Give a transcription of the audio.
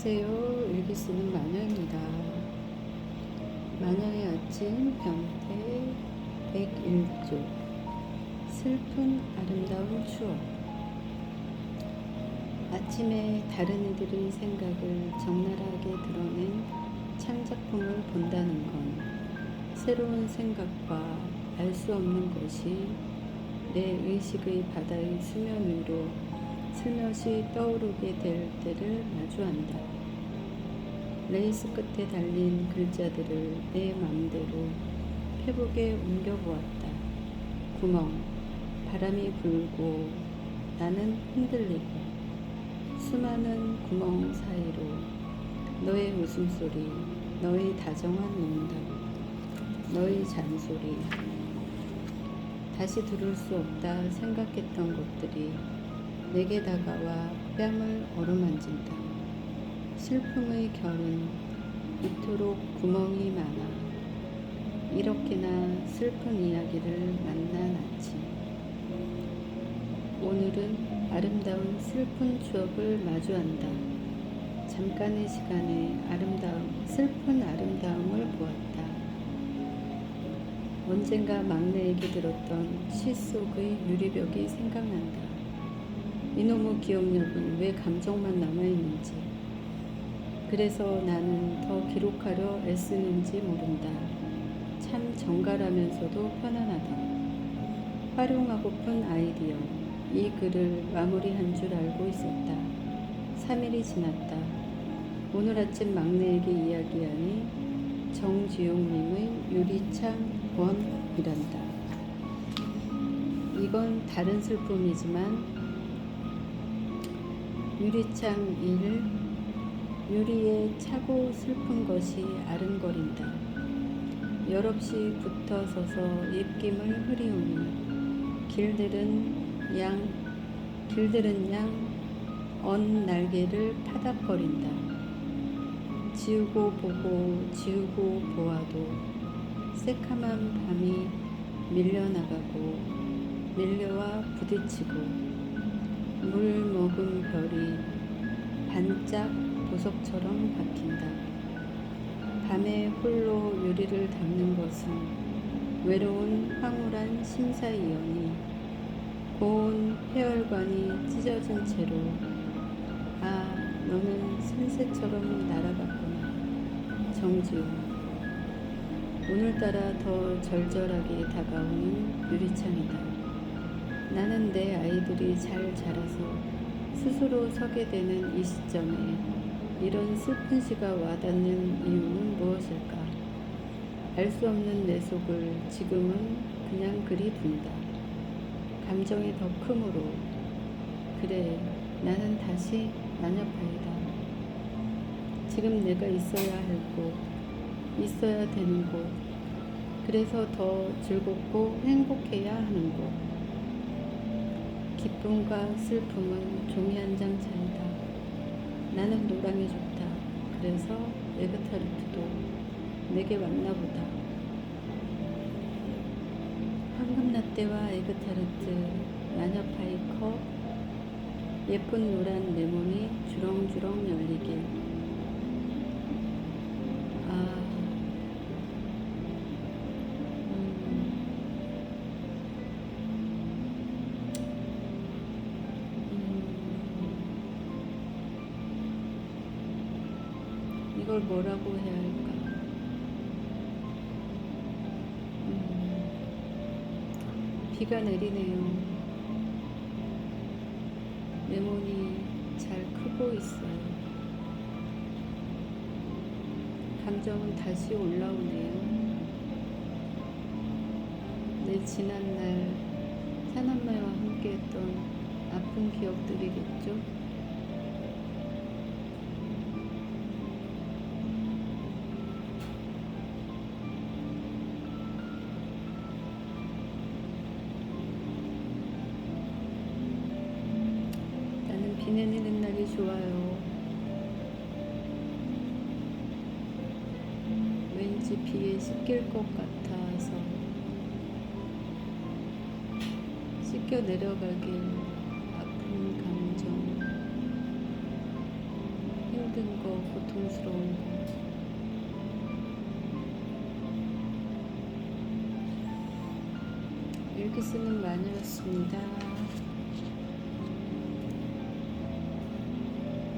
안녕하세요. 일기 쓰는 마녀입니다. 마녀의 아침 병태 101조 슬픈 아름다운 추억 아침에 다른 이들의 생각을 적나라하게 드러낸 창작품을 본다는 건 새로운 생각과 알 수 없는 것이 내 의식의 바다의 수면 위로 슬며시 떠오르게 될 때를 마주한다. 레이스 끝에 달린 글자들을 내 맘대로 페북에 옮겨보았다. 구멍, 바람이 불고 나는 흔들리고 수많은 구멍 사이로 너의 웃음소리, 너의 다정한 농담, 너의 잔소리, 다시 들을 수 없다 생각했던 것들이 내게 다가와 뺨을 어루만진다. 슬픔의 결은 이토록 구멍이 많아 이렇게나 슬픈 이야기를 만나놨지. 오늘은 아름다운 슬픈 추억을 마주한다. 잠깐의 시간에 아름다움, 슬픈 아름다움을 보았다. 언젠가 막내에게 들었던 시 속의 유리벽이 생각난다. 이놈의 기억력은 왜 감정만 남아있는지, 그래서 나는 더 기록하려 애쓰는지 모른다. 참 정갈하면서도 편안하다. 활용하고픈 아이디어. 이 글을 마무리한 줄 알고 있었다. 3일이 지났다. 오늘 아침 막내에게 이야기하니 정지용님의 유리창 원이란다. 이건 다른 슬픔이지만 유리창 일 유리에 차고 슬픈 것이 아른거린다. 여럿이 붙어 서서 입김을 흐리우니 길들은 양 길들은 양 언 날개를 파닥거린다. 지우고 보고 지우고 보아도 새카만 밤이 밀려나가고 밀려와 부딪히고 물 먹은 별이 반짝 보석처럼 박힌다. 밤에 홀로 유리를 닦는 것은 외로운 황홀한 심사위원이 고운 폐혈관이 찢어진 채로 아 너는 산새처럼 날아갔구나 정지우 오늘따라 더 절절하게 다가오는 유리창이다. 나는 내 아이들이 잘 자라서 스스로 서게 되는 이 시점에 이런 슬픈 시가 와닿는 이유는 무엇일까? 알 수 없는 내 속을 지금은 그냥 그리 둔다. 감정이 더 크므로 그래 나는 다시 마녀파이다. 지금 내가 있어야 할 곳, 있어야 되는 곳, 그래서 더 즐겁고 행복해야 하는 곳. 기쁨과 슬픔은 종이 한 장 차이다. 나는 노랑이 좋다. 그래서 에그타르트도 내게 왔나 보다. 황금라떼와 에그타르트, 마녀 파이 컵, 예쁜 노란 레몬이 주렁주렁 열리길. 아, 음, 이걸 뭐라고 해야 할까? 음, 비가 내리네요. 레몬이 잘 크고 있어요. 감정은 다시 올라오네요. 내 지난날 사남매와 함께했던 아픈 기억들이겠죠? 좋아요. 왠지 비에 씻길 것 같아서 씻겨 내려가길 아픈 감정 힘든 거, 고통스러운 거. 일기 쓰는 마누였습니다.